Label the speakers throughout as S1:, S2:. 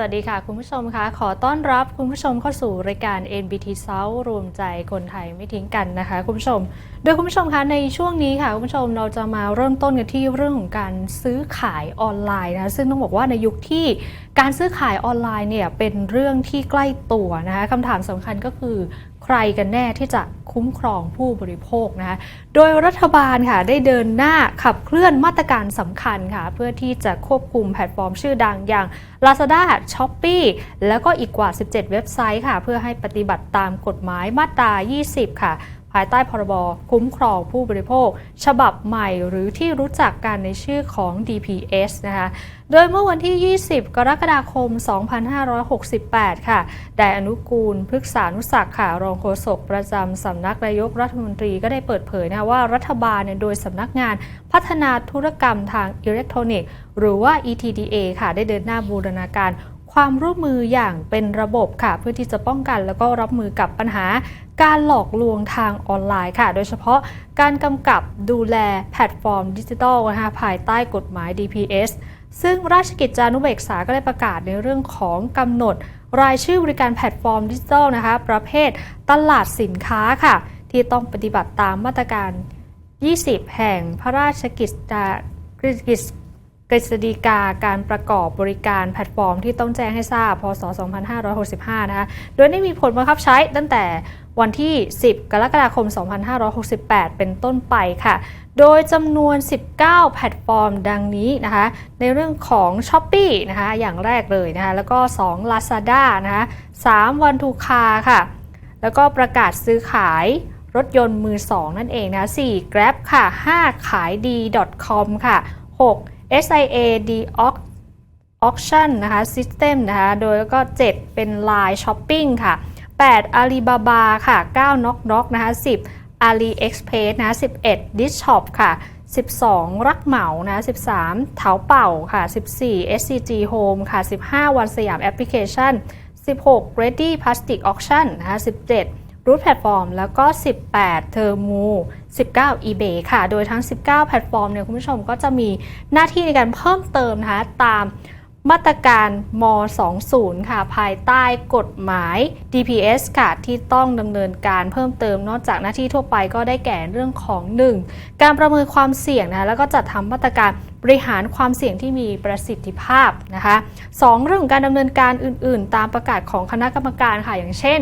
S1: สวัสดีค่ะ คุณผู้ชมคะขอต้อนรับคุณผู้ชมเข้าสู่รายการ NBT South รวมใจคนไทยไม่ทิ้งกันนะคะ คุณผู้ชม โดยคุณผู้ชมคะในช่วงนี้ค่ะคุณผู้ชมเราจะมาเริ่มต้นกันที่เรื่องของการซื้อขายออนไลน์นะซึ่งต้องบอกว่าในยุคที่การซื้อขายออนไลน์เนี่ยเป็นเรื่องที่ใกล้ตัวนะคะคำถามสำคัญก็คือ ใครกันแน่ที่จะคุ้มครองผู้บริโภคนะคะโดยรัฐบาลค่ะได้เดินหน้าขับเคลื่อนมาตรการสำคัญค่ะ เพื่อที่จะควบคุมแพลตฟอร์มชื่อดังอย่าง Lazada, Shopee แล้วก็อีกกว่า 17 เว็บไซต์ค่ะ เพื่อให้ปฏิบัติตามกฎหมายมาตรา 20 ค่ะ ภายใต้พรบคุ้มครองผู้บริโภค ฉบับใหม่หรือที่รู้จักกันในชื่อของ DPS นะคะ โดยเมื่อวันที่ 20 กรกฎาคม 2568 ค่ะนายอนุกูลพฤกษานุศักค่ะรองโฆษกประจำสำนักนายกรัฐมนตรีก็ได้เปิดเผยนะคะว่ารัฐบาลเนี่ยโดยสำนักงานพัฒนาธุรกรรมทางอิเล็กทรอนิกส์ หรือว่า ETDA ค่ะได้เดินหน้าบูรณาการ ความร่วมมืออย่างเป็นระบบค่ะ เพื่อที่จะป้องกันแล้วก็รับมือกับปัญหาการหลอกลวงทางออนไลน์ค่ะ โดยเฉพาะการกำกับดูแลแพลตฟอร์มดิจิทัลนะคะภายใต้กฎหมาย DPS ซึ่งราชกิจจานุเบกษาก็ได้ประกาศในเรื่องของกำหนด รายชื่อบริการแพลตฟอร์มดิจิทัลนะคะ ประเภทตลาดสินค้าค่ะ ที่ต้องปฏิบัติตามมาตรการ 20 แห่งพระราชกิจจากฤษ กฤษฎีกาการประกอบบริการแพลตฟอร์มที่ต้องแจ้งให้ทราบ พศ 2565 นะคะ โดยได้มีผลบังคับใช้ตั้งแต่วันที่ 10 กรกฎาคม 2568 เป็นต้นไปค่ะ โดยจำนวน 19 แพลตฟอร์มดังนี้นะคะ ในเรื่องของ s h อ p e e นะคะ อย่างแรกเลยนะคะ แล้วก็ 2 Lazada นะคะ3 One to Car ค่ะ แล้วก็ประกาศซื้อขายรถยนต์มือ 2 นั่นเองนะ 4 Grab ค่ะ 5 ขายดี .com ค่ะ 6 SIA D o c Auction นะคะ System นะคะ โดยแล้วก็ 7 เป็น Line Shopping ค่ะ 8 Alibaba ค่ะ 9 Knock Knock นะคะ 10 AliExpress นะ11 Dish o p ค่ะ 12 รักเหมานะ 13เถาเป่าค่ะ 14 SCG Home ค่ะ 15 วันสยามแอปพลิเคชัน 16 Ready Plastic Auction นะคะ 17รูทแพลตฟอร์มแล้วก็ 18เทอร์มู 19 eBay ค่ะ โดยทั้ง 19 แพลตฟอร์มเนี่ยคุณผู้ชมก็จะมีหน้าที่ในการเพิ่มเติมนะคะตามมาตรการม 20 ค่ะ ภายใต้กฎหมาย DPS ค่ะที่ต้องดำเนินการเพิ่มเติมนอกจากหน้าที่ทั่วไปก็ได้แก่เรื่องของ 1. การประเมินความเสี่ยงนะแล้วก็จัดทำมาตรการบริหารความเสี่ยงที่มีประสิทธิภาพนะคะ 2. เรื่องของการดำเนินการอื่น ๆ ตามประกาศของคณะกรรมการค่ะอย่างเช่น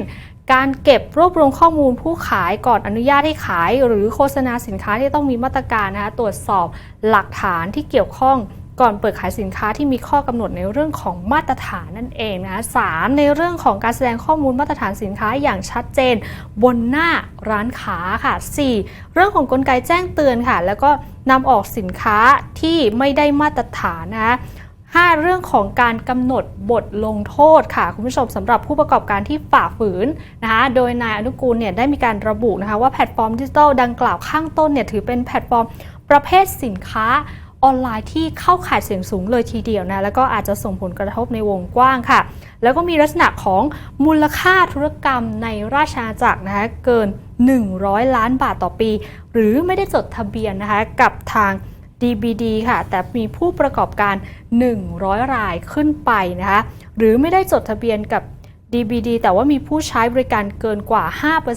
S1: การเก็บรวบรวมข้อมูลผู้ขายก่อนอนุญาตให้ขาย หรือโฆษณาสินค้าที่ต้องมีมาตรการนะคะตรวจสอบหลักฐานที่เกี่ยวข้องก่อนเปิดขายสินค้าที่มีข้อกำหนดในเรื่องของมาตรฐานนั่นเองนะสามในเรื่องของการแสดงข้อมูลมาตรฐานสินค้าอย่างชัดเจน บนหน้าร้านค้าค่ะ 4. เรื่องของกลไกแจ้งเตือนค่ะ แล้วก็นำออกสินค้าที่ไม่ได้มาตรฐานนะคะ 5 เรื่องของการกำหนดบทลงโทษค่ะ คุณผู้ชมสำหรับผู้ประกอบการที่ฝ่าฝืนนะคะโดยนายอนุกูลเนี่ยได้มีการระบุนะคะว่าแพลตฟอร์มดิจิทัลดังกล่าวข้างต้นเนี่ยถือเป็นแพลตฟอร์มประเภทสินค้าออนไลน์ที่เข้าข่ายเสี่ยงสูงเลยทีเดียวนะแล้วก็อาจจะส่งผลกระทบในวงกว้างค่ะ แล้วก็มีลักษณะของมูลค่าธุรกรรมในราชอาณาจักรนะคะเกิน 100 ล้านบาทต่อปี หรือไม่ได้จดทะเบียนนะคะกับทาง DBD ค่ะ แต่มีผู้ประกอบการ 100 รายขึ้นไปนะคะ หรือไม่ได้จดทะเบียนกับ DBD แต่ว่ามีผู้ใช้บริการเกินกว่า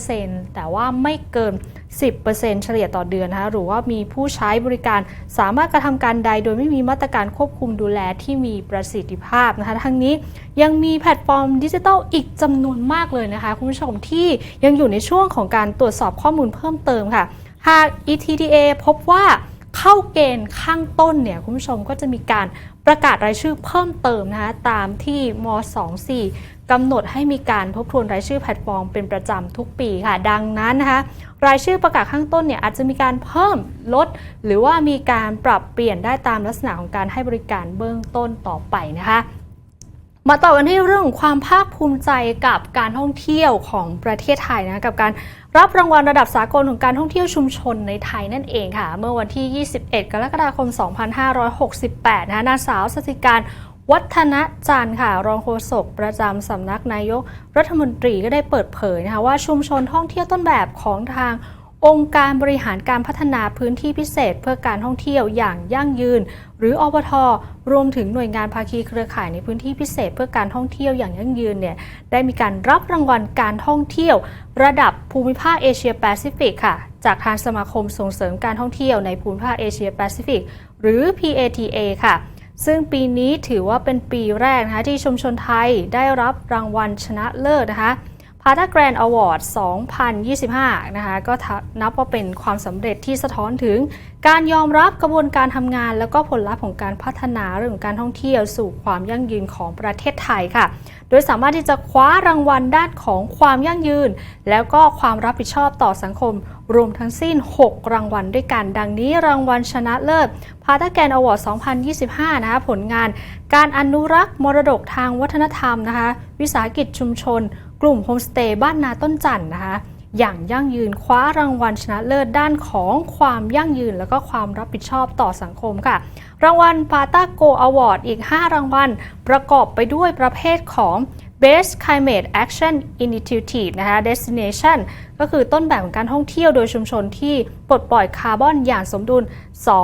S1: 5%แต่ว่าไม่เกิน 10%เฉลี่ยต่อเดือนนะคะหรือว่ามีผู้ใช้บริการสามารถกระทำการใด โดยไม่มีมาตรการควบคุมดูแลที่มีประสิทธิภาพนะคะ ทั้งนี้ยังมีแพลตฟอร์มดิจิทัลอีกจำนวนมากเลยนะคะ คุณผู้ชมที่ยังอยู่ในช่วงของการตรวจสอบข้อมูลเพิ่มเติมค่ะ หาก ETDA พบว่า เข้าเกณฑ์ข้างต้นเนี่ยคุณผู้ชมก็จะมีการประกาศรายชื่อเพิ่มเติมนะคะตามที่ม 24 กำหนดให้มีการทบทวนรายชื่อแพลตฟอร์มเป็นประจำทุกปีค่ะ ดังนั้นนะคะรายชื่อประกาศข้างต้นเนี่ยอาจจะมีการเพิ่มลด หรือว่ามีการปรับเปลี่ยนได้ตามลักษณะของการให้บริการเบื้องต้นต่อไปนะคะ มาต่อกันที่เรื่องความภาคภูมิใจกับการท่องเที่ยวของประเทศไทยนะกับการรับรางวัลระดับสากลของการท่องเที่ยวชุมชนในไทยนั่นเองค่ะ เมื่อวันที่ 21 กรกฎาคม 2568 นะคะนางสาวสติการวัฒนจันทร์ค่ะ รองโฆษกประจำสำนักนายกรัฐมนตรีก็ได้เปิดเผยนะคะว่าชุมชนท่องเที่ยวต้นแบบของทาง องค์การบริหารการพัฒนาพื้นที่พิเศษเพื่อการท่องเที่ยวอย่างยั่งยืน หรืออบทรวมถึงหน่วยงานภาคีเครือข่ายในพื้นที่พิเศษเพื่อการท่องเที่ยวอย่างยั่งยืนเนี่ยได้มีการรับรางวัลการท่องเที่ยว ระดับภูมิภาคเอเชียแปซิฟิกค่ะ จากทางสมาคมส่งเสริมการท่องเที่ยวในภูมิภาคเอเชียแปซิฟิกหรือ PATA ค่ะซึ่งปีนี้ถือว่าเป็นปีแรกนะคะที่ชุมชนไทยได้รับรางวัลชนะเลิศนะคะ พา t าแกรนด์อวอร์ด2025 นะคะก็นับว่าเป็นความสำเร็จที่สะท้อนถึงการยอมรับกระบวนการทำงาน แล้วก็ผลลัพธ์ของการพัฒนาเรื่องของการท่องเที่ยวสู่ความยั่งยืนของประเทศไทยค่ะ โดยสามารถที่จะคว้ารางวัลด้านของความยั่งยืน แล้วก็ความรับผิดชอบต่อสังคม รวมทั้งสิ้น 6 รางวัลด้วยกัน ดังนี้รางวัลชนะเลิศพา t าแกรนด์อวอร์ด 2025 นะคะผลงาน การอนุรักษ์มรดกทางวัฒนธรรมนะคะ วิสาหกิจชุมชน กลุ่มโฮมสเตย์บ้านนาต้นจันทร์นะคะ อย่างยั่งยืนคว้ารางวัลชนะเลิศด้านของความยั่งยืน แล้วก็ความรับผิดชอบต่อสังคมค่ะ รางวัลปาตาโกอวอร์ดอีก 5 รางวัล ประกอบไปด้วยประเภทของ Best Climate Action Initiative นะคะ Destination ก็คือต้นแบบของการท่องเที่ยวโดยชุมชนที่ปลดปล่อยคาร์บอนอย่างสมดุล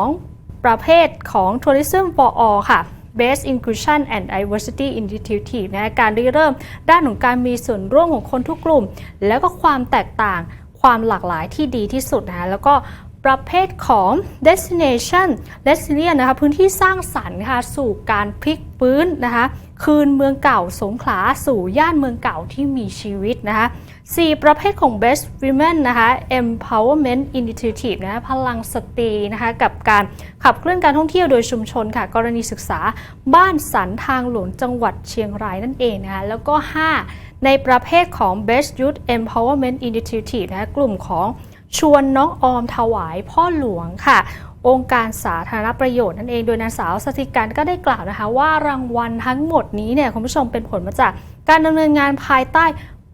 S1: 2 ประเภทของ Tourism for All ค่ะ Best Inclusion and Diversity Initiative นะการริเริ่มด้านของการมีส่วนร่วมของคนทุกกลุ่ม แล้วก็ความแตกต่างความหลากหลายที่ดีที่สุดนะแล้วก็ประเภทของ destination resilient นะคะพื้นที่สร้างสรรค์ค่ะสู่การพลิกฟื้นนะคะคืนเมืองเก่าสงขลาสู่ย่านเมืองเก่าที่มีชีวิตนะคะ สี่ประเภทของ best women นะคะ empowerment initiative นะคะพลังสตรีนะคะกับการขับเคลื่อนการท่องเที่ยวโดยชุมชนค่ะ กรณีศึกษาบ้านสันทางหลวงจังหวัดเชียงรายนั่นเองนะคะแล้วก็ 5 ในประเภทของ best youth empowerment initiative นะคะกลุ่มของชวนน้องออมถวายพ่อหลวงค่ะ องค์การสาธารณประโยชน์นั่นเองโดยนางสาวสถิการก็ได้กล่าวนะคะว่ารางวัลทั้งหมดนี้เนี่ยคุณผู้ชมเป็นผลมาจากการดำเนินงานภายใต้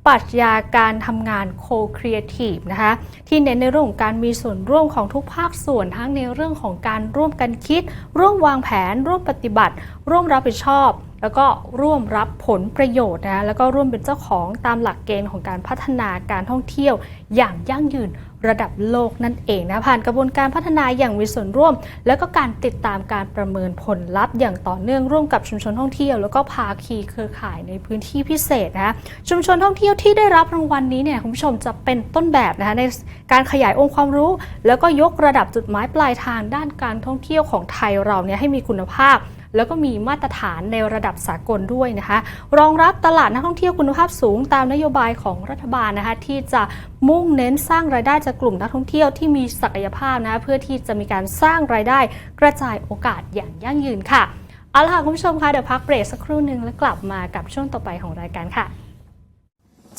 S1: ปรัชญาการทำงาน co-creative นะคะที่เน้นในเรื่องของการมีส่วนร่วมของทุกภาคส่วนทั้งในเรื่องของการร่วมกันคิด ร่วมวางแผน ร่วมปฏิบัติ ร่วมรับผิดชอบ แล้วก็ร่วมรับผลประโยชน์นะแล้วก็ร่วมเป็นเจ้าของตามหลักเกณฑ์ของการพัฒนาการท่องเที่ยวอย่างยั่งยืน ระดับโลกนั่นเองนะผ่านกระบวนการพัฒนาอย่างมีส่วนร่วม แล้วก็การติดตามการประเมินผลลัพธ์ อย่างต่อเนื่องร่วมกับชุมชนท่องเที่ยว แล้วก็ภาคีเครือข่ายในพื้นที่พิเศษนะชุมชนท่องเที่ยวที่ได้รับรางวัลนี้เนี่ยคุณผู้ชมจะเป็นต้นแบบนะคะในการขยายองค์ความรู้ แล้วก็ยกระดับจุดหมายปลายทางด้านการท่องเที่ยวของไทยเราเนี่ยให้มีคุณภาพ แล้วก็มีมาตรฐานในระดับสากลด้วยนะคะ รองรับตลาดนักท่องเที่ยวคุณภาพสูงตามนโยบายของรัฐบาลนะคะที่จะมุ่งเน้นสร้างรายได้จากกลุ่มนักท่องเที่ยวที่มีศักยภาพนะเพื่อที่จะมีการสร้างรายได้กระจายโอกาสอย่างยั่งยืนค่ะเอาละค่ะคุณผู้ชมคะเดี๋ยวพักเบรกสักครู่หนึ่งแล้วกลับมากับช่วงต่อไปของรายการค่ะ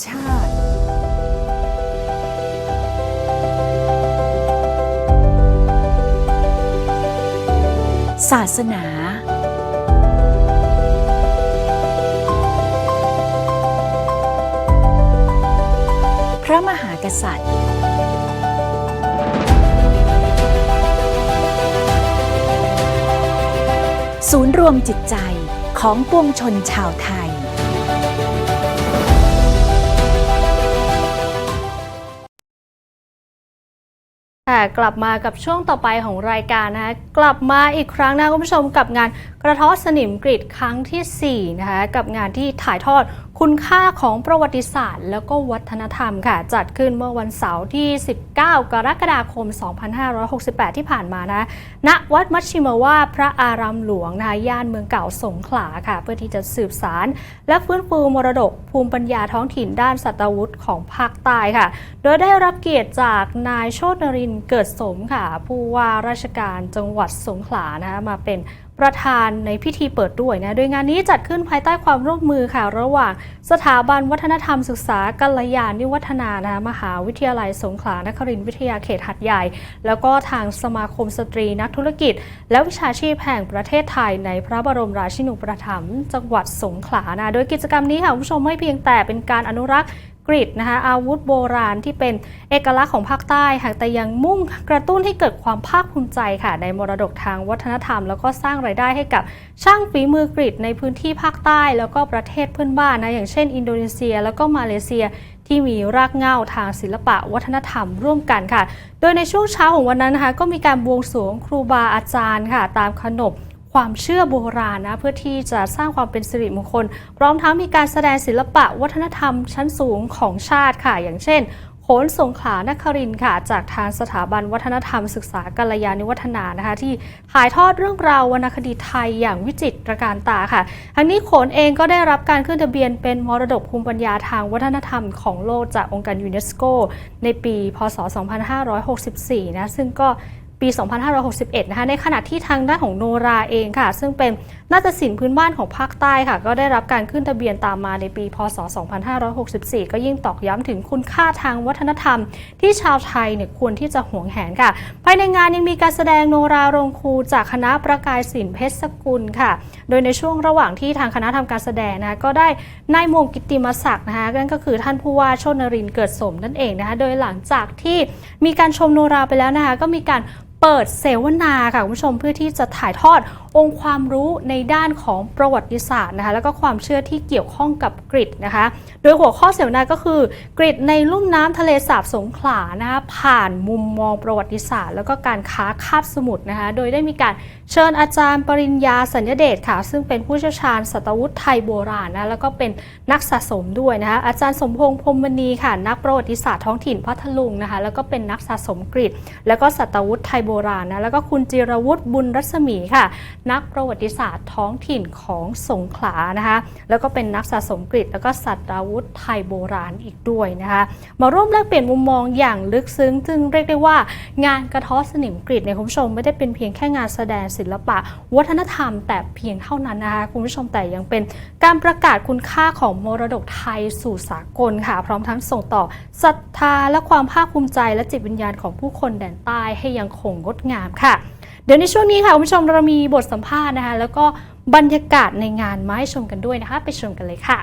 S2: ชาติศาสนา กษัตริย์ศูนย์รวมจิตใจของปวงชนชาวไทย
S1: ค่ะกลับมากับช่วงต่อไปของรายการนะคะกลับมาอีกครั้งนะคุณผู้ชมกับงานกระท้อสนิมกรีดครั้งทีสี่ 4 นะคะกับงานที่ถ่ายทอด คุณค่าของประวัติศาสตร์ แล้วก็วัฒนธรรมค่ะ จัดขึ้นเมื่อวันเสาร์ที่ 19 กรกฎาคม 2568 ที่ผ่านมานะณวัดมัชชิมวาพระอารามหลวงนะคะย่านเมืองเก่าสงขลาค่ะ เพื่อที่จะสืบสาร และฟื้นฟูมรดกภูมิปัญญาท้องถิ่นด้านสัตวุธของภาคใต้ค่ะ โดยได้รับเกียรติจากนายโชตนรินเกิดสมค่ะ ผู้ว่าราชการจังหวัดสงขลานะคะมาเป็น ประธานในพิธีเปิดด้วยนะ โดยงานนี้จัดขึ้นภายใต้ความร่วมมือค่ะ ระหว่างสถาบันวัฒนธรรมศึกษากัลยาณิวัฒนานะมหาวิทยาลัยสงขลานครินทร์วิทยาเขตหัดใหญ่ แล้วก็ทางสมาคมสตรีนักธุรกิจ และวิชาชีพแห่งประเทศไทยในพระบรมราชินูปถัมภ์จังหวัดสงขลานะ โดยกิจกรรมนี้ค่ะคุณผู้ชมไม่เพียงแต่เป็นการอนุรักษ์ กรีดนะคะอาวุธโบราณที่เป็นเอกลักษณ์ของภาคใต้หากแต่ยังมุ่งกระตุ้นให้เกิดความภาคภูมิใจค่ะ ในมรดกทางวัฒนธรรม แล้วก็สร้างรายได้ให้กับช่างฝีมือกรีดในพื้นที่ภาคใต้ แล้วก็ประเทศเพื่อนบ้านนะอย่างเช่น อินโดนีเซีย แล้วก็มาเลเซียที่มีรากเหง้าทางศิลปะวัฒนธรรมร่วมกันค่ะ โดยในช่วงเช้าของวันนั้นนะคะก็มีการบวงสรวงครูบาอาจารย์ค่ะ ตามขนบ ความเชื่อโบราณนะเพื่อที่จะสร้างความเป็นสิริมงคล พร้อมทั้งมีการแสดงศิลปะวัฒนธรรมชั้นสูงของชาติค่ะ อย่างเช่นโขนสงขลานครินค่ะ จากทางสถาบันวัฒนธรรมศึกษากัลยาณิวัฒนานะคะ ที่ถ่ายทอดเรื่องราววรรณคดีไทยอย่างวิจิตรการตาค่ะทั้งนี้โขนเองก็ได้รับการขึ้นทะเบียนเป็นมรดกภูมิปัญญาทางวัฒนธรรมของโลกจากองค์การยูเนสโก ในปี พศ 2564 นะ ซึ่งก็ ปี 2561 นะคะ ในขณะที่ทางด้านของโนราเองค่ะ ซึ่งเป็นน่าฏศิลป์พื้นบ้านของภาคใต้ค่ะ ก็ได้รับการขึ้นทะเบียนตามมาในปี พศ 2564 ก็ยิ่งตอกย้ำถึงคุณค่าทางวัฒนธรรม ที่ชาวไทยเนี่ยควรที่จะหวงแหนค่ะ ภายในงานยังมีการแสดงโนราโรงครูจากคณะประกายศิลป์เพชรสกุลค่ะ โดยในช่วงระหว่างที่ทางคณะทำการแสดงนะคะก็ได้นายมงกิติมศักดิ์นะคะนั่นก็คือท่านผู้ว่าชนนรินเกิดสมนั่นเองนะคะ โดยหลังจากที่มีการชมโนราไปแล้วนะคะก็มีการ เปิดเสวนาค่ะคุณผู้ชมเพื่อที่จะถ่ายทอด องค์ความรู้ในด้านของประวัติศาสตร์นะคะแล้วก็ความเชื่อที่เกี่ยวข้องกับกรีฑนะคะ โดยหัวข้อเสวนาก็คือกรีฑในลุ่มน้ำทะเลสาบสงขลานะคะผ่านมุมมองประวัติศาสตร์ แล้วก็การค้าคาบสมุทรนะคะโดยได้มีการเชิญอาจารย์ปริญญาสัญญเดชค่ะ ซึ่งเป็นผู้เชี่ยวชาญสัตวุฒิไทยโบราณนะแล้วก็เป็นนักสะสมด้วยนะคะอาจารย์สมพงษ์พรมมณีค่ะ นักประวัติศาสตร์ท้องถิ่นพัทลุงนะคะแล้วก็เป็นนักสะสมกรีฑแล้วก็สัตวุฒิไทยโบราณนะแล้วก็คุณจิรวุฒิบุญรัศมีค่ะนักประวัติศาสตร์ท้องถิ่นของสงขลานะคะแล้วก็เป็นนักสะสมกรีฑแล้วก็สัตวุฒิไทยโบราณอีกด้วยนะคะมาร่วมแลกเปลี่ยนมุมมองอย่างลึกซึ้งจึงเรียกได้ว่างานกระท้อสนิมกรีฑเนี่ยคุณผู้ชมไม่ได้เป็นเพียงแค่งานแสดงศิลปะ วัฒนธรรม แต่เพียงเท่านั้นนะคะคุณผู้ชมแต่ยังเป็นการประกาศคุณค่าของมรดกไทยสู่สากลค่ะ พร้อมทั้งส่งต่อศรัทธาและความภาคภูมิใจและจิตวิญญาณของผู้คนแดนใต้ให้ยังคงงดงามค่ะ เดี๋ยวในช่วงนี้ค่ะคุณผู้ชมเรามีบทสัมภาษณ์นะคะ แล้วก็บรรยากาศในงานมาให้ชมกันด้วยนะคะ ไปชมกันเลยค่ะ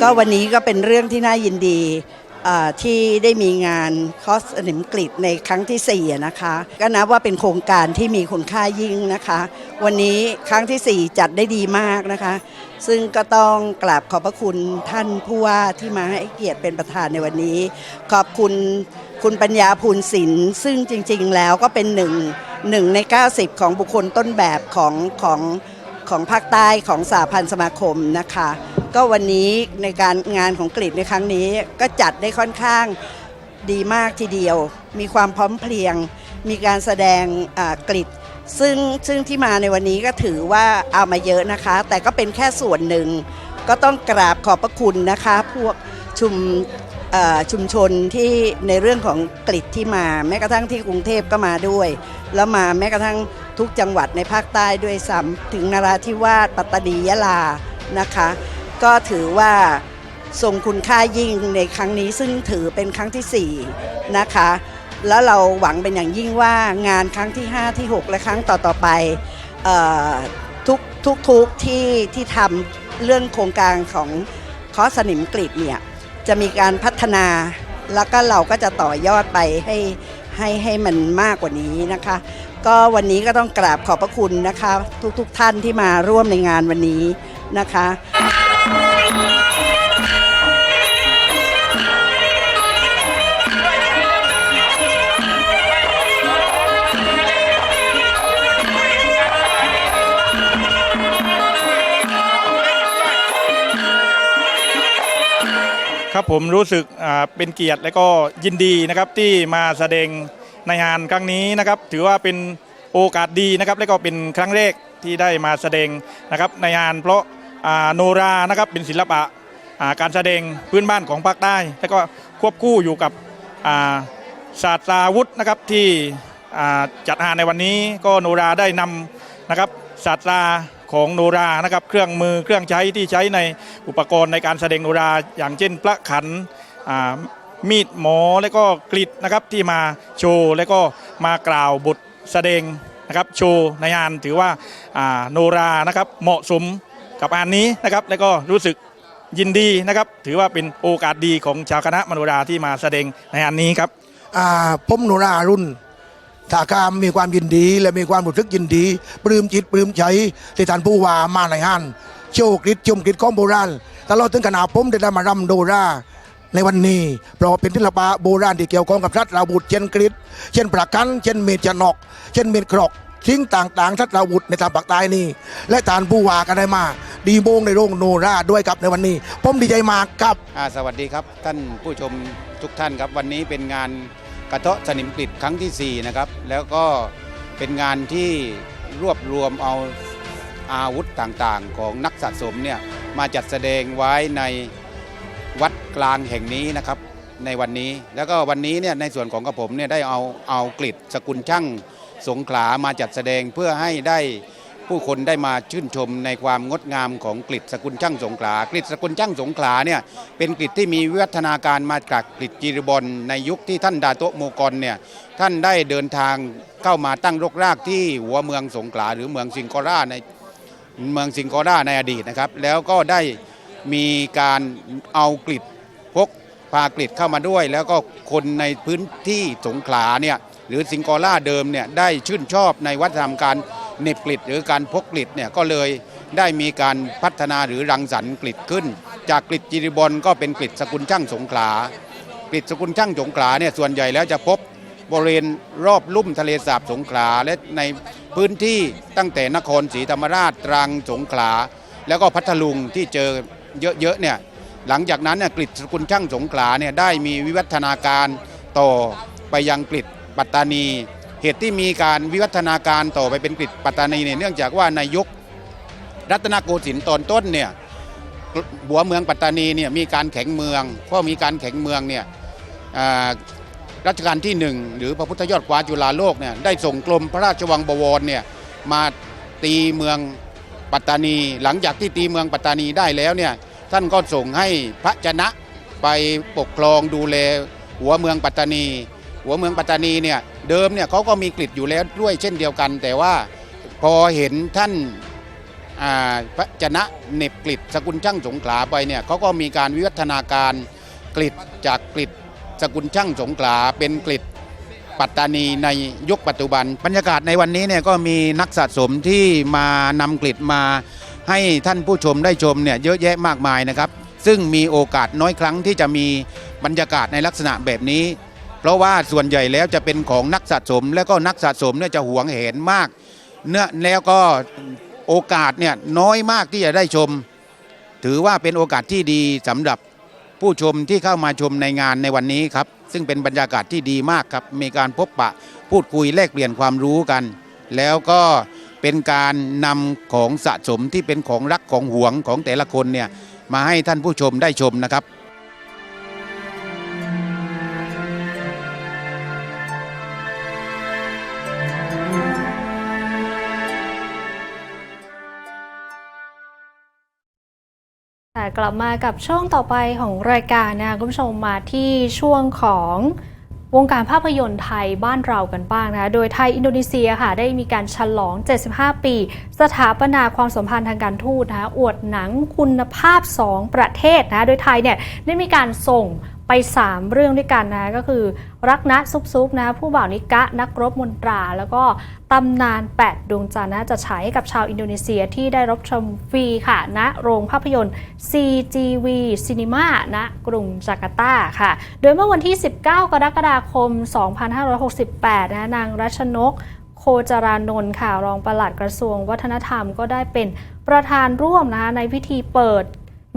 S3: ก็วันนี้ก็เป็นเรื่องที่น่ายินดี ที่ได้มีงานคอสสนิมกฤษในครั้งที่ 4 นะคะ ก็นับว่าเป็นโครงการที่มีคุณค่ายิ่งนะคะ วันนี้ครั้งทีสี่ 4 จัดได้ดีมากนะคะ ซึ่งก็ต้องกราบขอบพระคุณท่านผู้ว่าที่มาให้เกียรติเป็นประธานในวันนี้ ขอบคุณคุณปัญญาภูลศิลป์ซึ่งจริง ๆ แล้วก็เป็นหนึ่งหนึ่งใน 90 ของบุคคลต้นแบบของของของภาคใต้ของสาพันธ์สมาคมนะคะ ก็วันนี้ในการงานของกรีฑในครั้งนี้ก็จัดได้ค่อนข้างดีมากทีเดียว มีความพร้อมเพรียง มีการแสดงกรีฑซึ่งซึ่งที่มาในวันนี้ก็ถือว่าเอามาเยอะนะคะ แต่ก็เป็นแค่ส่วนหนึ่ง ก็ต้องกราบขอบพระคุณนะคะ พวกชุมชุมชนที่ในเรื่องของกรีฑที่มา แม้กระทั่งที่กรุงเทพก็มาด้วย แล้วมาแม้กระทั่งทุกจังหวัดในภาคใต้ด้วยซ้ำถึงนราธิวาสปัตตานียะลานะคะ ก็ถือว่าทรงคุณค่ายิ่งในครั้งนี้ซึ่งถือเป็นครั้งที่ 4 นะคะ แล้วเราหวังเป็นอย่างยิ่งว่างานครั้งที่ 5 ที่ 6 และครั้งต่อ ๆ ไปทุกทุกทุกที่ที่ทำเรื่องโครงการของคอสนิมกรีดเนี่ย จะมีการพัฒนาแล้วก็เราก็จะต่อยอดไปให้ให้ให้มันมากกว่านี้นะคะ ก็วันนี้ก็ต้องกราบขอบพระคุณนะคะ ทุกๆทท่านที่มาร่วมในงานวันนี้นะคะ
S4: ครับผมรู้สึกเป็นเกียรติและก็ยินดีนะครับที่มาแสดงในงานครั้งนี้นะครับ ถือว่าเป็นโอกาสดีนะครับ และก็เป็นครั้งแรกที่ได้มาแสดงนะครับในงานเพราะาโนรานะครับเป็นศิลปะาการแสดงพื้นบ้านของภาคใต้และก็ควบคู่อยู่กับาศาสตราวุธนะครับที่จัดงานในวันนี้ก็โนราได้นำนะครับศาสตรา ของโนรานะครับเครื่องมือเครื่องใช้ที่ใช้ในอุปกรณ์ในการแสดงโนราอย่างเช่นพระขันมีดหมอและก็กริดนะครับที่มาโชว์และก็มากล่าวบทแสดงนะครับโชว์ในงานถือว่าโนรานะครับเหมาะสมกับงานนี้นะครับและก็รู้สึกยินดีนะครับ ถือว่าเป็นโอกาสดีของชาวคณะมโนราที่มาแสดงในงานนี้ครับ
S5: ผมหนูนารุ่น ถากามมีความยินดีและมีความรู้สึกยินดีปลื้มจิตปลื้มใจที่ท่านผู้ว่ามาในห้านโชว์กริดชมกริดของโบราณตลอดถึงขนาดผมได้ได้มารำโดราในวันนี้เพราะเป็นศิลปะโบราณที่เกี่ยวข้องกับรัฐราบุตรเช่นกริดเช่นประกัน เช่นเมจนอก เช่นเมดกรอกทิ้งต่างๆทัดราวุธในทางปากใต้นี่ และท่านผู้ว่าก็ได้มา ดีโมงในโรงโนราด้วยครับในวันนี้ ผมดีใจมากครับ
S6: สวัสดีครับ ท่านผู้ชมทุกท่านครับวันนี้เป็นงาน กระเทาะสนิมกฤษครั้งที่ 4 นะครับ แล้วก็เป็นงานที่รวบรวมเอาอาวุธต่างๆ ของนักสะสมเนี่ยมาจัดแสดงไว้ในวัดกลางแห่งนี้นะครับในวันนี้แล้วก็วันนี้เนี่ยในส่วนของกระผมเนี่ยได้เอาเอากฤษสกุลช่างสงขลามาจัดแสดงเพื่อให้ได้ ผู้คนได้มาชื่นชมในความงดงามของกฤษสกุลช่างสงขลากฤษสกุลช่างสงขลาเนี่ยเป็นกฤษที่มีวิวัฒนาการมาจากกฤษจิริบอลในยุคที่ท่านดาโตโมกรเนี่ยท่านได้เดินทางเข้ามาตั้งรกรากที่หัวเมืองสงขลาหรือเมืองสิงคอราในเมืองสิงคอราในอดีตนะครับ แล้วก็ได้มีการเอากฤษพกพากฤษเข้ามาด้วย แล้วก็คนในพื้นที่สงขลาเนี่ยหรือสิงคอราเดิมเนี่ยได้ชื่นชอบในวัฒนธรรมการ เหน็บกลิดหรือการพกกลิดเนี่ยก็เลยได้มีการพัฒนาหรือรังสรรค์กลิดขึ้น จากกลิดจิริบอลก็เป็นกลิดสกุลช่างสงขลากลิดสกุลช่างสงขลาเนี่ยส่วนใหญ่แล้วจะพบบริเวณรอบลุ่มทะเลสาบสงขลาและในพื้นที่ตั้งแต่นครศรีธรรมราชตรังสงขลา แล้วก็พัทลุงที่เจอเยอะๆเนี่ยหลังจากนั้นเนี่ยกลิดสกุลช่างสงขลาเนี่ยได้มีวิวัฒนาการต่อไปยังกลิดปัตตานี เหตุที่มีการวิวัฒนาการต่อไปเป็นกฤษปัตตานีเนี่ยเนื่องจากว่าในยุครัตนโกสินทร์ตอนต้นเนี่ยหัวเมืองปัตตานีเนี่ยมีการแข็งเมืองเพราะมีการแข็งเมืองเนี่ยรัชกาลที่หนึ่งหรือพระพุทธยอดฟ้าจุฬาโลกเนี่ยได้ส่งกรมพระราชวังบวรเนี่ยมาตีเมืองปัตตานี หลังจากที่ตีเมืองปัตตานีได้แล้วเนี่ยท่านก็ส่งให้พระชนะไปปกครองดูแลหัวเมืองปัตตานี หัวเมืองปัตตานีเนี่ย เดิมเนี่ยเขาก็มีกฤษอยู่แล้วด้วยเช่นเดียวกัน แต่ว่าพอเห็นท่านาพระชนะเน็บกฤษสกุลช่างสงขลาไปเนี่ยเขาก็มีการวิวัฒนาการกฤษจากกฤษสกุลช่างสงขลาเป็นกฤษปัตตานีในยุคปัจจุบัน บรรยากาศในวันนี้เนี่ยก็มีนักสะสมที่มานำกฤษมาให้ท่านผู้ชมได้ชมเนี่ยเยอะแยะมากมายนะครับ ซึ่งมีโอกาสน้อยครั้งที่จะมีบรรยากาศในลักษณะแบบนี้ เพราะว่าส่วนใหญ่แล้วจะเป็นของนักสะสม และก็นักสะสมเนี่ยจะหวงเห็นมากเนื้อแล้วก็โอกาสเนี่ยน้อยมากที่จะได้ชม ถือว่าเป็นโอกาสที่ดีสำหรับผู้ชมที่เข้ามาชมในงานในวันนี้ครับ ซึ่งเป็นบรรยากาศที่ดีมากครับ มีการพบปะพูดคุยแลกเปลี่ยนความรู้กัน แล้วก็เป็นการนำของสะสมที่เป็นของรักของหวงของแต่ละคนเนี่ยมาให้ท่านผู้ชมได้ชมนะครับ
S1: กลับมากับช่วงต่อไปของรายการนะคุณผู้ชมมาที่ช่วงของวงการภาพยนตร์ไทยบ้านเรากันบ้างนะ โดยไทยอินโดนีเซียค่ะได้มีการฉลอง 75 ปี สถาปนาความสัมพันธ์ทางการทูตนะอวดหนังคุณภาพ 2 ประเทศนะ โดยไทยเนี่ยได้มีการส่ง 3 เรื่องด้วยกันนะก็คือรักนะซุปซุปนะ ผู้บ่าวนิกะนักรบมนตรา แล้วก็ตำนาน 8 ดวงจันทร์นะจะฉายให้กับชาวอินโดนีเซียที่ได้รับชมฟรีค่ะณโรงภาพยนตร์ CGV Cinema ณกรุงจาการ์ตาค่ะ โดยเมื่อวันที่ 19 กรกฎาคม 2568 นะนางรัชนกโคจารานนท์ค่ะรองปลัดกระทรวงวัฒนธรรมก็ได้เป็นประธานร่วมนะคะในพิธีเปิด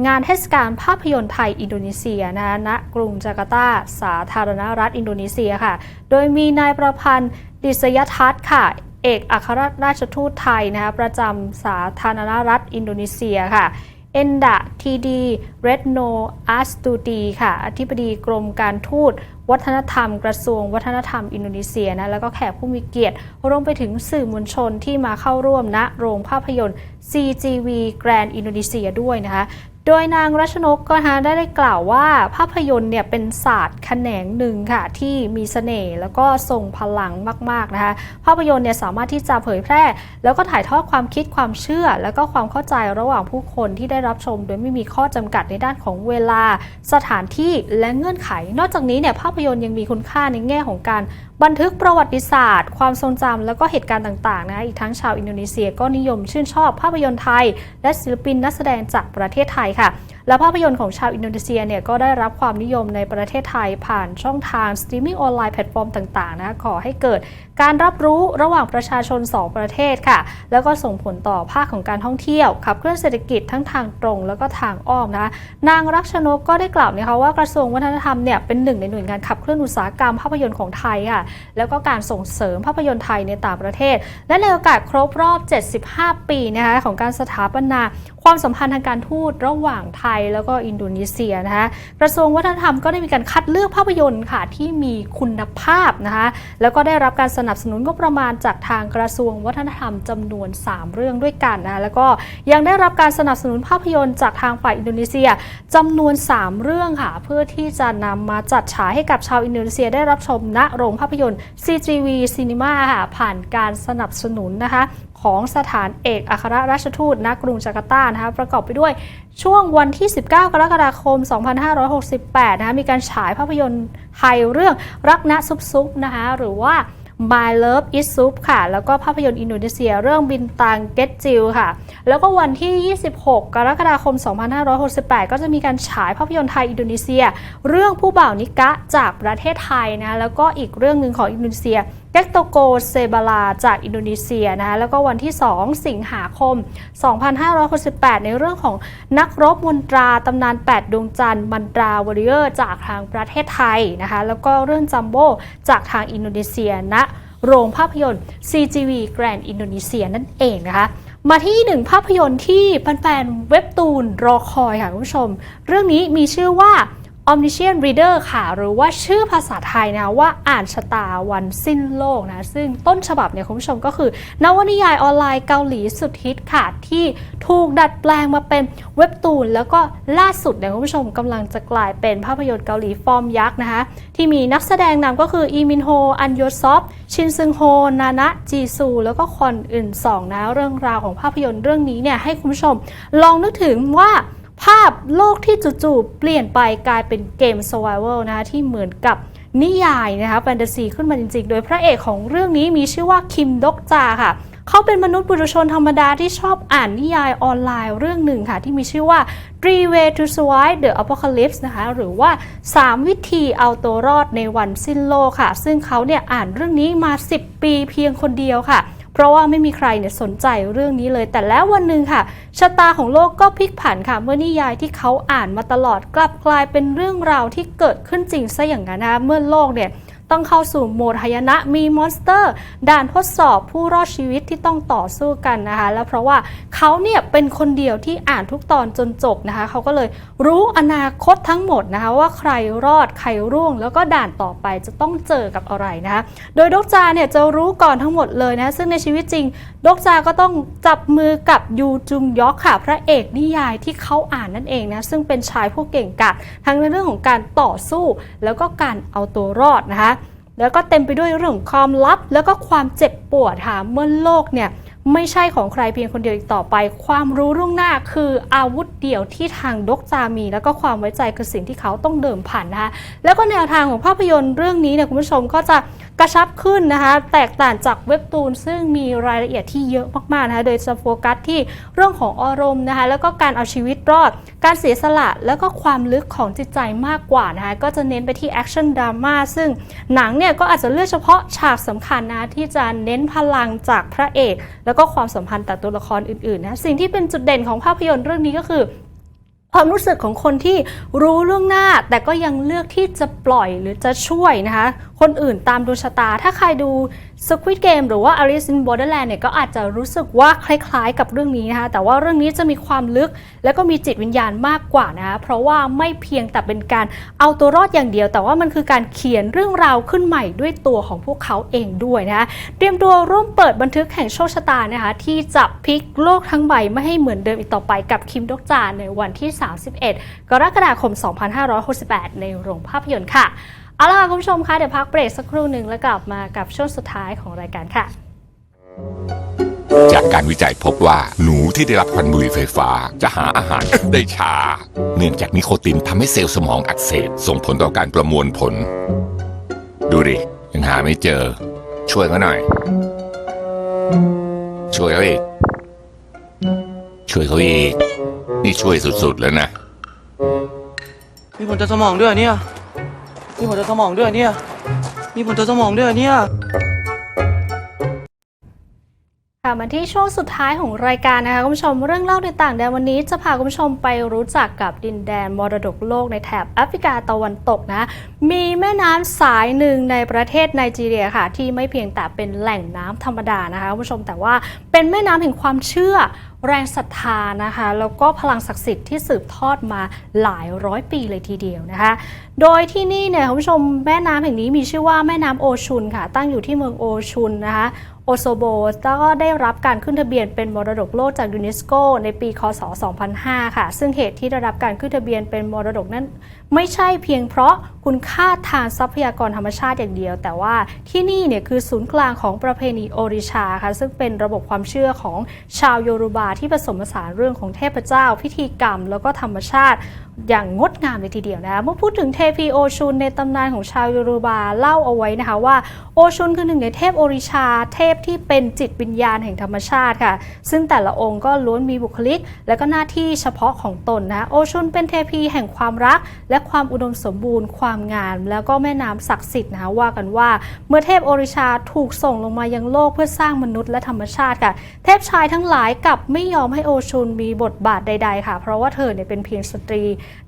S1: งานเทศกาลภาพยนตร์ไทยอินโดนีเซียนะณกรุงจาการ์ตา สาธารณรัฐอินโดนีเซียค่ะ โดยมีนายประพันธ์ดิษยทัศน์ค่ะ เอกอัครราชทูตไทยนะคะประจำสาธารณรัฐอินโดนีเซียค่ะเอนดะทีดีเรดโนอาสตูดีค่ะ อธิบดีกรมการทูต วัฒนธรรม กระทรวงวัฒนธรรมอินโดนีเซียนะ แล้วก็แขกผู้มีเกียรติ รวมไปถึงสื่อมวลชนที่มาเข้าร่วมณโรงภาพยนตร์ CGV Grand อินโดนีเซียด้วยนะคะ โดยนางรัชนกก็นะได้ได้กล่าวว่าภาพยนตร์เนี่ยเป็นศาสตร์แขนงหนึ่งค่ะที่มีเสน่ห์แล้วก็ทรงพลังมากๆนะคะภาพยนตร์เนี่ยสามารถที่จะเผยแพร่ แล้วก็ถ่ายทอดความคิดความเชื่อ แล้วก็ความเข้าใจระหว่างผู้คนที่ได้รับชม โดยไม่มีข้อจำกัดในด้านของเวลาสถานที่และเงื่อนไข นอกจากนี้เนี่ยภาพยนตร์ยังมีคุณค่าในแง่ของการบันทึกประวัติศาสตร์ ความทรงจำแล้วก็เหตุการณ์ต่างๆนะอีกทั้งชาวอินโดนีเซียก็นิยมชื่นชอบภาพยนตร์ไทย และศิลปินนักแสดงจากประเทศไทยค่ะ และภาพยนตร์ของชาวอินโดนีเซียเนี่ยก็ได้รับความนิยมในประเทศไทยผ่านช่องทางสตรีมมิ่งออนไลน์แพลตฟอร์มต่างๆนะขอให้เกิดการรับรู้ระหว่างประชาชน 2 ประเทศค่ะ แล้วก็ส่งผลต่อภาคของการท่องเที่ยว ขับเคลื่อนเศรษฐกิจทั้งทางตรง แล้วก็ทางอ้อมนะคะนางรักชนกก็ได้กล่าวนะคะว่ากระทรวงวัฒนธรรมเนี่ยเป็นหนึ่งในหน่วยงานขับเคลื่อนอุตสาหกรรมภาพยนตร์ของไทยค่ะแล้วก็การส่งเสริมภาพยนตร์ไทยในต่างประเทศ และในโอกาสครบรอบ 75 ปีนะคะของการสถาปนา ความสัมพันธ์ทางการทูตระหว่างไทยแล้วก็อินโดนีเซียนะคะกระทรวงวัฒนธรรมก็ได้มีการคัดเลือกภาพยนตร์ค่ะที่มีคุณภาพนะคะแล้วก็ได้รับการสนับสนุนงบประมาณจากทางกระทรวงวัฒนธรรมจำนวน 3 เรื่องด้วยกันนะคะแล้วก็ยังได้รับการสนับสนุนภาพยนตร์จากทางฝ่ายอินโดนีเซียจำนวน 3 เรื่องค่ะเพื่อที่จะนำมาจัดฉายให้กับชาวอินโดนีเซียได้รับชมณโรงภาพยนตร์ CGV Cinema ค่ะผ่านการสนับสนุนนะคะ ของสถานเอกอัครราชทูตณกรุงจาการ์ตานะคะประกอบไปด้วยช่วงวันที่ 19 กรกฎาคม 2568 นะคะมีการฉายภาพยนตร์ไทยเรื่องรักนะซุบซุบนะคะหรือว่า My Love Is Soup ค่ะ แล้วก็ภาพยนตร์อินโดนีเซียเรื่องบินตังเกตจิลค่ะ แล้วก็วันที่ 26 กรกฎาคม 2568 ก็จะมีการฉายภาพยนตร์ไทยอินโดนีเซีย เรื่องผู้บ่าวนิกะจากประเทศไทยนะ แล้วก็อีกเรื่องหนึ่งของอินโดนีเซีย เกกโตโกเซบาลาจากอินโดนีเซียนะคะแล้วก็วันที่ 2 สิงหาคม 2568 ในเรื่องของนักรบมนตราตำนาน 8 ดวงจันทร์มันตราวอริเออร์จากทางประเทศไทยนะคะแล้วก็เรื่องจัมโบ้จากทางอินโดนีเซียณโรงภาพยนตร์ CGV Grand Indonesia นั่นเองนะคะมาที่หนึ่งภาพยนตร์ที่แฟนๆเว็บตูนรอคอยค่ะคุณผู้ชม เรื่องนี้มีชื่อว่า Omniscient Reader ค่ะ หรือว่าชื่อภาษาไทยนะว่าอ่านชะตาวันสิ้นโลกนะ ซึ่งต้นฉบับเนี่ยคุณผู้ชมก็คือนวนิยายออนไลน์เกาหลีสุดฮิตค่ะ ที่ถูกดัดแปลงมาเป็นเว็บตูน แล้วก็ล่าสุดเนี่ยคุณผู้ชมกำลังจะกลายเป็นภาพยนตร์เกาหลีฟอร์มยักษ์นะคะ ที่มีนักแสดงนำก็คืออีมินโฮ อันโยซอฟ ชินซึงโฮ นานะ จีซู แล้วก็คอนอื่นสองนะเรื่องราวของภาพยนตร์เรื่องนี้เนี่ยให้คุณผู้ชมลองนึกถึงว่า ภาพโลกที่จู่ๆเปลี่ยนไปกลายเป็นเกม survival นะคะที่เหมือนกับนิยายนะคะแฟนตาซีขึ้นมาจริงๆ โดยพระเอกของเรื่องนี้มีชื่อว่าคิมดกจาค่ะ เขาเป็นมนุษย์บุรุชนธรรมดาที่ชอบอ่านนิยายออนไลน์เรื่องหนึ่งค่ะ ที่มีชื่อว่า Three Way to Survive the Apocalypse นะคะหรือว่า 3 วิธีเอาตัวรอดในวันสิ้นโลกค่ะ ซึ่งเขาเนี่ยอ่านเรื่องนี้มา 10 ปีเพียงคนเดียวค่ะ เพราะว่าไม่มีใครเนี่ยสนใจเรื่องนี้เลย แต่แล้ววันหนึ่งค่ะ ชะตาของโลกก็พลิกผันค่ะ เมื่อนิยายที่เขาอ่านมาตลอดกลับกลายเป็นเรื่องราวที่เกิดขึ้นจริงซะอย่างนั้นนะคะเมื่อโลกเนี่ย ต้องเข้าสู่โหมดหายนะมีมอนสเตอร์ ด่านทดสอบผู้รอดชีวิตที่ต้องต่อสู้กันนะคะและเพราะว่าเขาเนี่ยเป็นคนเดียวที่อ่านทุกตอนจนจบนะคะเขาก็เลยรู้อนาคตทั้งหมดนะคะว่าใครรอดใครร่วง แล้วก็ด่านต่อไปจะต้องเจอกับอะไรนะคะโดยดกจาเนี่ยจะรู้ก่อนทั้งหมดเลยนะซึ่งในชีวิตจริงดกจาก็ต้องจับมือกับยูจุงยอกค่ะ พระเอกนิยายที่เขาอ่านนั่นเองนะซึ่งเป็นชายผู้เก่งกาจทั้งในเรื่องของการต่อสู้ แล้วก็การเอาตัวรอดนะคะ แล้วก็เต็มไปด้วยเรื่องความลับ แล้วก็ความเจ็บปวดค่ะเมื่อโลกเนี่ย ไม่ใช่ของใครเพียงคนเดียวอีกต่อไป ความรู้ล่วงหน้าคืออาวุธเดี่ยวที่ทางดกจามี แล้วก็ความไว้ใจคือสิ่งที่เขาต้องเดิมผ่านนะคะแล้วก็แนวทางของภาพยนตร์เรื่องนี้เนี่ยคุณผู้ชมก็จะกระชับขึ้นนะคะ แตกต่างจากเว็บตูน ซึ่งมีรายละเอียดที่เยอะมากๆนะคะโดยจะโฟกัสที่เรื่องของอารมณ์นะคะแล้วก็การเอาชีวิตรอด การเสียสละ แล้วก็ความลึกของจิตใจมากกว่านะคะก็จะเน้นไปที่แอคชั่นดราม่าซึ่งหนังเนี่ยก็อาจจะเลือกเฉพาะฉากสำคัญนะที่จะเน้นพลังจากพระเอกแล้วก็ความสัมพันธ์แต่ตัวละครอื่นๆนะสิ่งที่เป็นจุดเด่นของภาพยนตร์เรื่องนี้ก็คือ ความรู้สึกของคนที่รู้เรื่องหน้า แต่ก็ยังเลือกที่จะปล่อยหรือจะช่วยนะคะคนอื่นตามดวงชะตา ถ้าใครดู Squid Game หรือว่า Alice in Borderland เนี่ยก็อาจจะรู้สึกว่าคล้ายๆ กับเรื่องนี้นะคะแต่ว่าเรื่องนี้จะมีความลึกแล้วก็มีจิตวิญญาณมากกว่านะคะเพราะว่าไม่เพียงแต่เป็นการเอาตัวรอดอย่างเดียว แต่ว่ามันคือการเขียนเรื่องราวขึ้นใหม่ด้วยตัวของพวกเขาเองด้วยนะคะเตรียมตัวร่วมเปิดบันทึกแห่งโชคชะตานะคะที่จะพลิกโลกทั้งใบไม่ให้เหมือนเดิมอีกต่อไปกับคิมดกจานในวันที่ 31 กรกฎาคม 2568 ในโรงภาพยนตร์ค่ะ เอาล่ะค่ะคุณผู้ชมคะเดี๋ยวพักเบรกสักครู่หนึ่งแล้วกลับมากับช่วงสุดท้ายของรายการค่ะ
S7: จากการวิจัยพบว่าหนูที่ได้รับควันบุหรี่ไฟฟ้าจะหาอาหาร ได้ช้า เนื่องจากนิโคตินทำให้เซลล์สมองอักเสบส่งผลต่อการประมวลผล ดูดิยังหาไม่เจอ ช่วยเขาหน่อย ช่วยเขาอีก ช่วยเขาอีก นี่ช่วยสุดๆแล้วนะ
S8: มีผลต่อสมองด้วยเหรอเนี่ย มีผลต่อสมองด้วยเนี่ย มีผลต่อสมองด้วยเหรอเนี่ย
S1: ค่ะมาที่ช่วงสุดท้ายของรายการนะคะคุณผู้ชมเรื่องเล่าในต่างแดนวันนี้จะพาคุณผู้ชมไปรู้จักกับดินแดนมรดกโลกในแถบแอฟริกาตะวันตกนะ มีแม่น้ำสายหนึ่งในประเทศไนจีเรียค่ะ ที่ไม่เพียงแต่เป็นแหล่งน้ำธรรมดานะคะคุณผู้ชมแต่ว่าเป็นแม่น้ำแห่งความเชื่อ แรงศรัทธานะคะแล้วก็พลังศักดิ์สิทธิ์ที่สืบทอดมาหลายร้อยปีเลยทีเดียวนะคะ โดยที่นี่เนี่ยคุณผู้ชมแม่น้ำแห่งนี้มีชื่อว่าแม่น้ำโอชุนค่ะ ตั้งอยู่ที่เมืองโอชุนนะคะโอโซโบแล้วก็ได้รับการขึ้นทะเบียนเป็นมรดกโลกจากยูเนสโกในปี คศ 2005 ค่ะ ซึ่งเหตุที่ได้รับการขึ้นทะเบียนเป็นมรดกนั้นไม่ใช่เพียงเพราะคุณค่าทางทรัพยากรธรรมชาติอย่างเดียว แต่ว่าที่นี่เนี่ยคือศูนย์กลางของประเพณีโอริชาค่ะซึ่งเป็นระบบความเชื่อของชาวโยรูบาที่ผสมผสานเรื่องของเทพเจ้า พิธีกรรม แล้วก็ธรรมชาติอย่างงดงามเลยทีเดียวนะคะเมื่อพูดถึงเทพีโอชุนในตำนานของชาวโยรูบาเล่าเอาไว้นะคะว่าโอชุนคือหนึ่งในเทพโอริชา เทพที่เป็นจิตวิญญาณแห่งธรรมชาติค่ะ ซึ่งแต่ละองค์ก็ล้วนมีบุคลิก และก็หน้าที่เฉพาะของตนนะโอชุนเป็นเทพีแห่งความรัก และและความอุดมสมบูรณ์ความงามแล้วก็แม่น้ำศักดิ์สิทธิ์นะคะว่ากันว่า เมื่อเทพโอริชาถูกส่งลงมายังโลกเพื่อสร้างมนุษย์และธรรมชาติค่ะ เทพชายทั้งหลายกลับไม่ยอมให้โอชุนมีบทบาทใด ๆ ค่ะ เพราะว่าเธอเนี่ยเป็นเพียงสตรี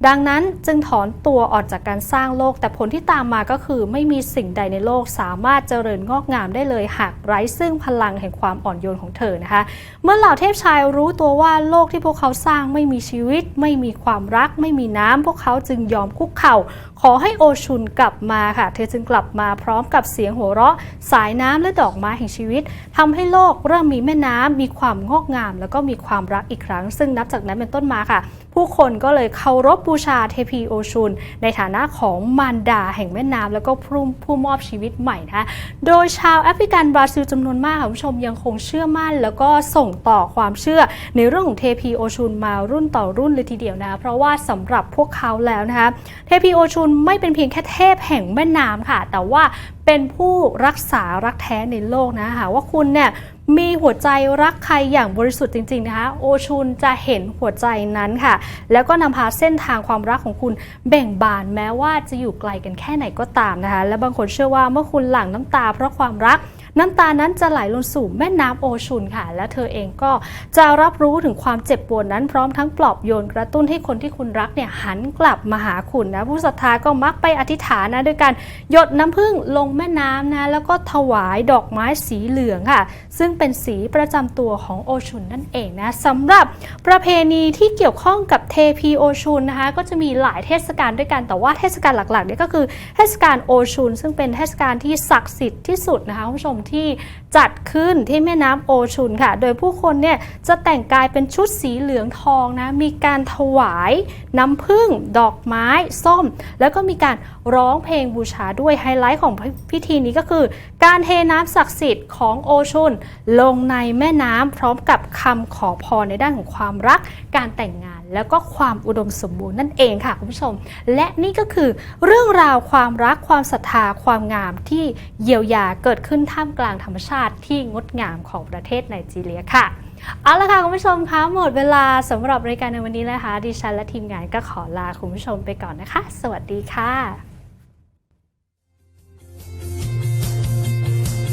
S1: ดังนั้นจึงถอนตัวออกจากการสร้างโลก แต่ผลที่ตามมาก็คือไม่มีสิ่งใดในโลกสามารถเจริญงอกงามได้เลยหากไร้ซึ่งพลังแห่งความอ่อนโยนของเธอนะคะ เมื่อเหล่าเทพชายรู้ตัวว่าโลกที่พวกเขาสร้างไม่มีชีวิต ไม่มีความรัก ไม่มีน้ำพวกเขาจึงยอมคุกเข่า ขอให้โอชุนกลับมาค่ะ เธอจึงกลับมาพร้อมกับเสียงหัวเราะ สายน้ำและดอกไม้แห่งชีวิตทำให้โลกเริ่มมีแม่น้ำมีความงอกงาม แล้วก็มีความรักอีกครั้ง ซึ่งนับจากนั้นเป็นต้นมาค่ะ ผู้คนก็เลยเคารพบูชาเทพีโอชุน ในฐานะของมารดาแห่งแม่น้ำแล้วก็ผู้ผู้มอบชีวิตใหม่นะคะโดยชาวแอฟริกันบราซิลจำนวนมากค่ะคุณผู้ชมยังคงเชื่อมั่น แล้วก็ส่งต่อความเชื่อในเรื่องของเทพีโอชุนมารุ่นต่อรุ่นเลยทีเดียวนะ เพราะว่าสำหรับพวกเขาแล้วนะคะเทพีโอชุนไม่เป็นเพียงแค่เทพแห่งแม่น้ำค่ะ แต่ว่าเป็นผู้รักษารักแท้ในโลกนะหากว่าคุณเนี่ยมีหัวใจรักใครอย่างบริสุทธิ์จริง ๆ นะคะ โอชุนจะเห็นหัวใจนั้นค่ะ แล้วก็นำพาเส้นทางความรักของคุณเบ่งบานแม้ว่าจะอยู่ไกลกันแค่ไหนก็ตามนะคะ และบางคนเชื่อว่าเมื่อคุณหลั่งน้ำตาเพราะความรัก น้ำตานั้นจะไหลลงสู่แม่น้ำโอชุนค่ะ และเธอเองก็จะรับรู้ถึงความเจ็บปวดนั้นพร้อมทั้งปลอบโยนกระตุ้นให้คนที่คุณรักเนี่ยหันกลับมาหาคุณนะผู้ศรัทธาก็มักไปอธิษฐานนะด้วยการหยดน้ำผึ้งลงแม่น้ำนะแล้วก็ถวายดอกไม้สีเหลืองค่ะ ซึ่งเป็นสีประจำตัวของโอชุนนั่นเองนะสำหรับประเพณีที่เกี่ยวข้องกับเทพีโอชุนนะคะก็จะมีหลายเทศกาลด้วยกันแต่ว่าเทศกาลหลักๆเนี่ยก็คือเทศกาลโอชุนซึ่งเป็นเทศกาลที่ศักดิ์สิทธิ์ที่สุดนะคะคุณผู้ชมที่จัดขึ้นที่แม่น้ำโอชุนค่ะ โดยผู้คนเนี่ยจะแต่งกายเป็นชุดสีเหลืองทองนะมีการถวายน้ำผึ้งดอกไม้ส้ม แล้วก็มีการร้องเพลงบูชาด้วยไฮไลท์ของพิธีนี้ก็คือ การเทน้ำศักดิ์สิทธิ์ของโอชุน ลงในแม่น้ำพร้อมกับคำขอพรในด้านของความรักการแต่งงาน แล้วก็ความอุดมสมบูรณ์นั่นเองค่ะคุณผู้ชม และนี่ก็คือเรื่องราวความรักความศรัทธาความงามที่เยียวยาเกิดขึ้นท่ามกลางธรรมชาติที่งดงามของประเทศไนจีเรียค่ะเอาละค่ะคุณผู้ชมคะหมดเวลาสำหรับรายการในวันนี้นะคะ ดิฉันและทีมงานก็ขอลาคุณผู้ชมไปก่อนนะคะ สวัสดีค่ะ